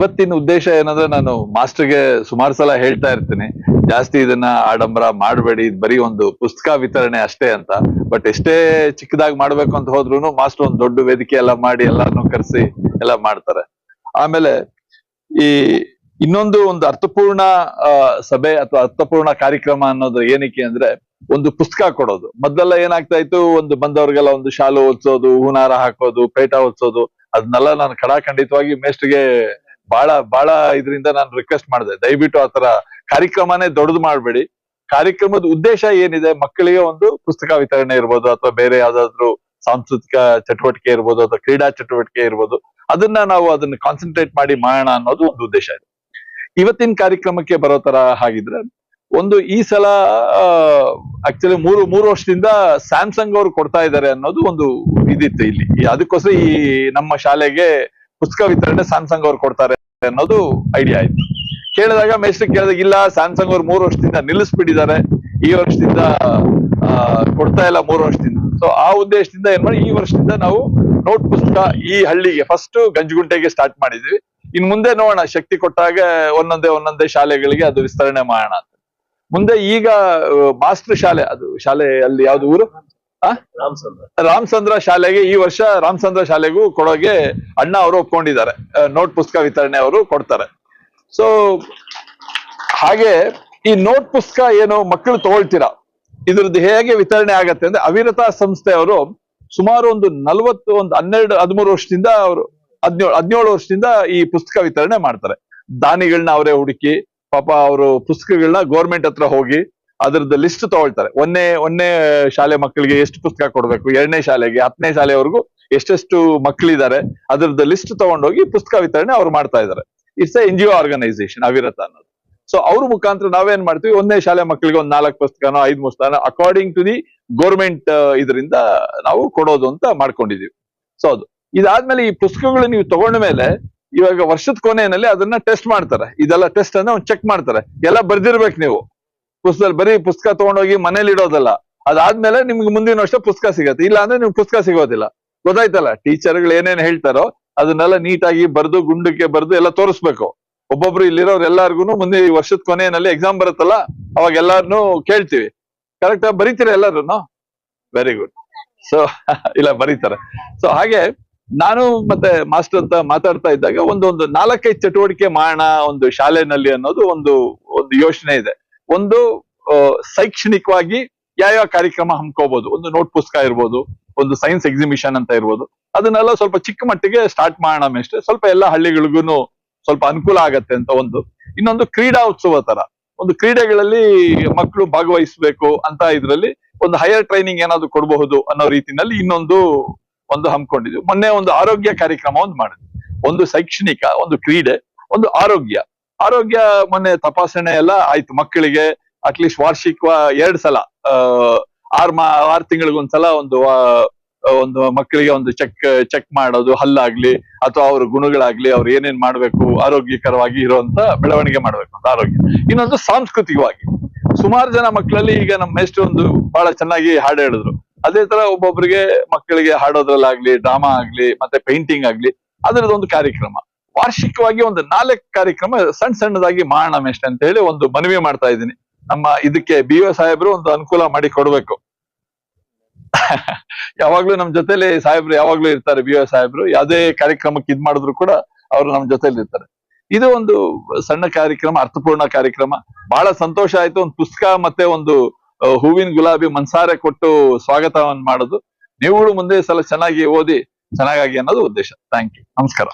ಇವತ್ತಿನ ಉದ್ದೇಶ ಏನಂದ್ರೆ ನಾನು ಮಾಸ್ಟರ್ಗೆ ಸುಮಾರು ಸಲ ಹೇಳ್ತಾ ಇರ್ತೀನಿ. ಜಾಸ್ತಿ ಇದನ್ನ ಆಡಂಬರ ಮಾಡಬೇಡಿ. ಬರೀ ಒಂದು ಪುಸ್ತಕ ವಿತರಣೆ ಅಷ್ಟೇ ಅಂತ. ಬಟ್ ಎಷ್ಟೇ ಚಿಕ್ಕದಾಗಿ ಮಾಡ್ಬೇಕು ಅಂತ ಹೋದ್ರು ಮಾಸ್ಟರ್ ಒಂದು ದೊಡ್ಡ ವೇದಿಕೆ ಎಲ್ಲ ಮಾಡಿ ಎಲ್ಲಾನು ಕರೆಸಿ ಎಲ್ಲ ಮಾಡ್ತಾರೆ. ಆಮೇಲೆ ಈ ಇನ್ನೊಂದು ಒಂದು ಅರ್ಥಪೂರ್ಣ ಸಭೆ ಅಥವಾ ಅರ್ಥಪೂರ್ಣ ಕಾರ್ಯಕ್ರಮ ಅನ್ನೋದು ಏನಕ್ಕೆ ಅಂದ್ರೆ ಒಂದು ಪುಸ್ತಕ ಕೊಡೋದು. ಮೊದಲೆಲ್ಲ ಏನಾಗ್ತಾ ಇತ್ತು? ಒಂದು ಬಂದವ್ರಿಗೆಲ್ಲ ಒಂದು ಶಾಲು ಓದ್ಸೋದು ಹೂನಾರ ಹಾಕೋದು, ಪೇಟ ಓದಿಸೋದು ಅದನ್ನೆಲ್ಲ ನಾನು ಖಡಾಖಂಡಿತವಾಗಿ ಮೇಸ್ಟ್ಗೆ ಬಹಳ ಬಹಳ ಇದರಿಂದ ನಾನು ರಿಕ್ವೆಸ್ಟ್ ಮಾಡಿದೆ. ದಯವಿಟ್ಟು ಆತರ ಕಾರ್ಯಕ್ರಮನೇ ದೊಡ್ಡದು ಮಾಡಬೇಡಿ. ಕಾರ್ಯಕ್ರಮದ ಉದ್ದೇಶ ಏನಿದೆ? ಮಕ್ಕಳಿಗೆ ಒಂದು ಪುಸ್ತಕ ವಿತರಣೆ ಇರ್ಬೋದು ಅಥವಾ ಬೇರೆ ಯಾವ್ದಾದ್ರು ಸಾಂಸ್ಕೃತಿಕ ಚಟುವಟಿಕೆ ಇರ್ಬೋದು ಅಥವಾ ಕ್ರೀಡಾ ಚಟುವಟಿಕೆ ಇರ್ಬೋದು. ಅದನ್ನ ನಾವು ಅದನ್ನ ಕಾನ್ಸಂಟ್ರೇಟ್ ಮಾಡಿ ಮಾಡೋಣ ಅನ್ನೋದು ಒಂದು ಉದ್ದೇಶ ಇದೆ. ಇವತ್ತಿನ ಕಾರ್ಯಕ್ರಮಕ್ಕೆ ಬರೋ ತರ ಹಾಗಿದ್ರೆ, ಒಂದು ಈ ಸಲ ಆಕ್ಚುಲಿ ಮೂರು ಮೂರು ವರ್ಷದಿಂದ ಸ್ಯಾಮ್ಸಂಗ್ ಅವರು ಕೊಡ್ತಾ ಇದ್ದಾರೆ ಅನ್ನೋದು ಒಂದು ಇದಿತ್ತು ಇಲ್ಲಿ. ಅದಕ್ಕೋಸ್ಕರ ಈ ನಮ್ಮ ಶಾಲೆಗೆ ಪುಸ್ತಕ ವಿತರಣೆ ಸ್ಯಾಮ್ಸಂಗ್ ಅವ್ರು ಕೊಡ್ತಾರೆ ಅನ್ನೋದು ಐಡಿಯಾ ಆಯ್ತು. ಕೇಳಿದಾಗ ಮೇಸ್ಟ್ರಿ ಕೇಳಿದಾಗ, ಇಲ್ಲ ಸ್ಯಾಮ್ಸಂಗ್ ಅವ್ರು ಮೂರು ವರ್ಷದಿಂದ ನಿಲ್ಲಿಸ್ಬಿಟ್ಟಿದ್ದಾರೆ. ಈ ವರ್ಷದಿಂದ ಕೊಡ್ತಾ ಇಲ್ಲ ಮೂರು ವರ್ಷದಿಂದ. ಸೊ ಆ ಉದ್ದೇಶದಿಂದ ಏನ್ ಮಾಡಿ, ಈ ವರ್ಷದಿಂದ ನಾವು ನೋಟ್ ಪುಸ್ತಕ ಈ ಹಳ್ಳಿಗೆ ಫಸ್ಟ್ ಗಂಜಗುಂಟೆಗೆ ಸ್ಟಾರ್ಟ್ ಮಾಡಿದ್ವಿ ಇನ್ ಮುಂದೆ ನೋಡೋಣ, ಶಕ್ತಿ ಕೊಟ್ಟಾಗ ಒಂದೊಂದೇ ಒಂದೊಂದೇ ಶಾಲೆಗಳಿಗೆ ಅದು ವಿಸ್ತರಣೆ ಮಾಡೋಣ ಅಂತ. ಮುಂದೆ ಈಗ ಮಾಸ್ಟರ್ ಶಾಲೆ, ಅದು ಶಾಲೆ ಅಲ್ಲಿ ಯಾವ್ದು ಊರು? ರಾಮಚಂದ್ರ. ಶಾಲೆಗೆ ಈ ವರ್ಷ ರಾಮಚಂದ್ರ ಶಾಲೆಗೂ ಕೊಡೋಗೆ ಅಣ್ಣ ಅವರು ಒಪ್ಕೊಂಡಿದ್ದಾರೆ. ನೋಟ್ ಪುಸ್ತಕ ವಿತರಣೆ ಅವರು ಕೊಡ್ತಾರೆ. ಸೊ ಹಾಗೆ ಈ ನೋಟ್ ಪುಸ್ತಕ ಏನು ಮಕ್ಕಳು ತಗೊಳ್ತೀರಾ? ಇದ್ರದ್ದು ಹೇಗೆ ವಿತರಣೆ ಆಗತ್ತೆ ಅಂದ್ರೆ ಅವಿರತ ಸಂಸ್ಥೆಯವರು ಸುಮಾರು ಒಂದು ನಲ್ವತ್ತು ಒಂದು ಹನ್ನೆರಡು ಹದಿಮೂರು ವರ್ಷದಿಂದ ಅವರು ಹದಿನೇಳು ಹದಿನೇಳು ವರ್ಷದಿಂದ ಈ ಪುಸ್ತಕ ವಿತರಣೆ ಮಾಡ್ತಾರೆ. ದಾನಿಗಳನ್ನ ಅವರೇ ಹುಡುಕಿ ಪಾಪ ಅವರು ಪುಸ್ತಕಗಳನ್ನ ಗೌರ್ಮೆಂಟ್ ಹತ್ರ ಹೋಗಿ ಅದ್ರದ್ದು ಲಿಸ್ಟ್ ತಗೊಳ್ತಾರೆ. ಒಂದೇ ಒಂದನೇ ಶಾಲೆ ಮಕ್ಕಳಿಗೆ ಎಷ್ಟು ಪುಸ್ತಕ ಕೊಡ್ಬೇಕು? ಎರಡನೇ ಶಾಲೆಗೆ, ಹತ್ತನೇ ಶಾಲೆವರೆಗೂ ಎಷ್ಟೆಷ್ಟು ಮಕ್ಕಳಿದ್ದಾರೆ ಅದ್ರದ್ದು ಲಿಸ್ಟ್ ತಗೊಂಡೋಗಿ ಪುಸ್ತಕ ವಿತರಣೆ ಅವ್ರು ಮಾಡ್ತಾ ಇದ್ದಾರೆ it's a N G O organisation ಅವಿರತ ಅನ್ನೋದು. ಸೊ ಅವ್ರ ಮುಖಾಂತರ ನಾವೇನ್ ಮಾಡ್ತೀವಿ? ಒಂದನೇ ಶಾಲೆ ಮಕ್ಕಳಿಗೆ ಒಂದ್ ನಾಲ್ಕು ಪುಸ್ತಕನೋ, ಐದು ಪುಸ್ತಕನೋ ಅಕಾರ್ಡಿಂಗ್ ಟು ದಿ ಗೋರ್ಮೆಂಟ್ ಇದರಿಂದ ನಾವು ಕೊಡೋದು ಅಂತ ಮಾಡ್ಕೊಂಡಿದೀವಿ. ಸೊ ಅದು. ಇದಾದ್ಮೇಲೆ ಈ ಪುಸ್ತಕಗಳು ನೀವು ತಗೊಂಡ ಮೇಲೆ ಇವಾಗ ವರ್ಷದ ಕೊನೆಯಲ್ಲಿ ಅದನ್ನ ಟೆಸ್ಟ್ ಮಾಡ್ತಾರೆ. ಇದೆಲ್ಲ ಟೆಸ್ಟ್ ಅನ್ನ ಚೆಕ್ ಮಾಡ್ತಾರೆ. ಎಲ್ಲ ಬರ್ದಿರ್ಬೇಕು ನೀವು. ಪುಸ್ತಕ ಬರೀ ಪುಸ್ತಕ ತಗೊಂಡೋಗಿ ಮನೇಲಿ ಇಡೋದಲ್ಲ. ಅದಾದ್ಮೇಲೆ ನಿಮ್ಗೆ ಮುಂದಿನ ವರ್ಷ ಪುಸ್ತಕ ಸಿಗತ್ತೆ. ಇಲ್ಲ ಅಂದ್ರೆ ನಿಮ್ಗೆ ಪುಸ್ತಕ ಸಿಗೋದಿಲ್ಲ. ಗೊತ್ತಾಯ್ತಲ್ಲ, ಟೀಚರ್ಗಳು ಏನೇನ್ ಹೇಳ್ತಾರೋ ಅದನ್ನೆಲ್ಲ ನೀಟಾಗಿ ಬರ್ದು ಗುಂಡಕ್ಕೆ ಬರ್ದು ಎಲ್ಲ ತೋರಿಸ್ಬೇಕು. ಒಬ್ಬೊಬ್ರು ಇಲ್ಲಿರೋರು ಎಲ್ಲಾರ್ಗು ಮುಂದೆ ಈ ವರ್ಷದ ಕೊನೆಯಲ್ಲಿ ಎಕ್ಸಾಮ್ ಬರುತ್ತಲ್ಲ, ಅವಾಗ ಎಲ್ಲಾರನು ಕೇಳ್ತೀವಿ. ಕರೆಕ್ಟ್ ಆಗಿ ಬರೀತೀರಾ ಎಲ್ಲಾರು ವೆರಿ ಗುಡ್ ಸೊ ಇಲ್ಲ, ಬರೀತಾರೆ. ಸೊ ಹಾಗೆ ನಾನು ಮತ್ತೆ ಮಾಸ್ಟರ್ ಅಂತ ಮಾತಾಡ್ತಾ ಇದ್ದಾಗ ಒಂದೊಂದು ನಾಲ್ಕೈದು ಚಟುವಟಿಕೆ ಮಾಡೋಣ ಒಂದು ಶಾಲೆನಲ್ಲಿ ಅನ್ನೋದು ಒಂದು ಒಂದು ಯೋಚನೆ ಇದೆ. ಒಂದು ಶೈಕ್ಷಣಿಕವಾಗಿ ಯಾವ ಯಾವ ಕಾರ್ಯಕ್ರಮ ಹಮ್ಕೋಬಹುದು ಒಂದು ನೋಟ್ ಪುಸ್ತಕ ಇರ್ಬೋದು, ಒಂದು ಸೈನ್ಸ್ ಎಕ್ಸಿಬಿಷನ್ ಅಂತ ಇರ್ಬೋದು, ಅದನ್ನೆಲ್ಲ ಸ್ವಲ್ಪ ಚಿಕ್ಕ ಮಟ್ಟಿಗೆ ಸ್ಟಾರ್ಟ್ ಮಾಡೋಣ ಅಷ್ಟೇ. ಸ್ವಲ್ಪ ಎಲ್ಲ ಹಳ್ಳಿಗಳಿಗೂ ಸ್ವಲ್ಪ ಅನುಕೂಲ ಆಗತ್ತೆ ಅಂತ ಒಂದು. ಇನ್ನೊಂದು ಕ್ರೀಡಾ ಉತ್ಸವ ತರ. ಒಂದು ಕ್ರೀಡೆಗಳಲ್ಲಿ ಮಕ್ಕಳು ಭಾಗವಹಿಸಬೇಕು ಅಂತ ಇದ್ರಲ್ಲಿ ಒಂದು ಹೈಯರ್ ಟ್ರೈನಿಂಗ್ ಏನಾದ್ರು ಕೊಡಬಹುದು ಅನ್ನೋ ರೀತಿನಲ್ಲಿ ಇನ್ನೊಂದು, ಒಂದು ಹಮ್ಮಿಕೊಂಡಿದ್ವಿ ಮೊನ್ನೆ ಒಂದು ಆರೋಗ್ಯ ಕಾರ್ಯಕ್ರಮ ಒಂದು ಮಾಡಿದ್ವಿ. ಒಂದು ಶೈಕ್ಷಣಿಕ, ಒಂದು ಕ್ರೀಡೆ, ಒಂದು ಆರೋಗ್ಯ. ಆರೋಗ್ಯ ಮೊನ್ನೆ ತಪಾಸಣೆ ಎಲ್ಲ ಆಯ್ತು ಮಕ್ಕಳಿಗೆ ಅಟ್ಲೀಸ್ಟ್ ವಾರ್ಷಿಕ ಎರಡ್ ಸಲ ಆರ್ ಮಾ, ಆರ್ ತಿಂಗಳಿಗೊಂದ್ಸಲ ಒಂದು ಒಂದು ಮಕ್ಕಳಿಗೆ ಒಂದು ಚೆಕ್ ಚೆಕ್ ಮಾಡೋದು, ಹಲ್ಲಾಗ್ಲಿ ಅಥವಾ ಅವ್ರ ಗುಣಗಳಾಗ್ಲಿ, ಅವ್ರು ಏನೇನ್ ಮಾಡ್ಬೇಕು, ಆರೋಗ್ಯಕರವಾಗಿ ಇರುವಂತ ಬೆಳವಣಿಗೆ ಮಾಡ್ಬೇಕು ಅಂತ ಆರೋಗ್ಯ. ಇನ್ನೊಂದು ಸಾಂಸ್ಕೃತಿಕವಾಗಿ. ಸುಮಾರು ಜನ ಮಕ್ಕಳಲ್ಲಿ ಈಗ ನಮ್ಮ ಮೇಷ್ಟ್ರು ಒಂದು ಬಹಳ ಚೆನ್ನಾಗಿ ಹಾಡು ಹೇಳಿದ್ರು. ಅದೇ ತರ ಒಬ್ಬೊಬ್ಬರಿಗೆ ಮಕ್ಕಳಿಗೆ ಹಾಡೋದ್ರಲ್ಲಾಗ್ಲಿ ಡ್ರಾಮಾ ಆಗ್ಲಿ, ಮತ್ತೆ ಪೇಂಟಿಂಗ್ ಆಗ್ಲಿ ಅದರದ್ದು ಒಂದು ಕಾರ್ಯಕ್ರಮ. ವಾರ್ಷಿಕವಾಗಿ ಒಂದು ನಾಲ್ಕು ಕಾರ್ಯಕ್ರಮ ಸಣ್ಣ ಸಣ್ಣದಾಗಿ ಮಾಡೋಣ ಮೆಸ್ಟ್ ಅಂತ ಹೇಳಿ ಒಂದು ಮನವಿ ಮಾಡ್ತಾ ಇದ್ದೀನಿ. ನಮ್ಮ ಇದಕ್ಕೆ ಬಿ ಒ ಸಾಹೇಬ್ರು ಒಂದು ಅನುಕೂಲ ಮಾಡಿ ಕೊಡ್ಬೇಕು. ಯಾವಾಗ್ಲೂ ನಮ್ ಜೊತೆಲಿ ಸಾಹೇಬ್ರು ಯಾವಾಗ್ಲೂ ಇರ್ತಾರೆ ಬಿ ಒ ಸಾಹೇಬ್ರು. ಯಾವ್ದೇ ಕಾರ್ಯಕ್ರಮಕ್ಕೆ ಇದ್ ಮಾಡಿದ್ರು ಕೂಡ ಅವರು ನಮ್ ಜೊತೆಲಿ ಇರ್ತಾರೆ. ಇದು ಒಂದು ಸಣ್ಣ ಕಾರ್ಯಕ್ರಮ, ಅರ್ಥಪೂರ್ಣ ಕಾರ್ಯಕ್ರಮ. ಬಹಳ ಸಂತೋಷ ಆಯ್ತು. ಒಂದು ಪುಸ್ತಕ ಮತ್ತೆ ಒಂದು ಹೂವಿನ ಗುಲಾಬಿ ಮನ್ಸಾರೆ ಕೊಟ್ಟು ಸ್ವಾಗತವನ್ನು ಮಾಡೋದು. ನೀವುಗಳು ಮುಂದೆ ಸಲ ಚೆನ್ನಾಗಿ ಓದಿ ಚೆನ್ನಾಗಿ ಅನ್ನೋದು ಉದ್ದೇಶ. ಥ್ಯಾಂಕ್ ಯು ನಮಸ್ಕಾರ.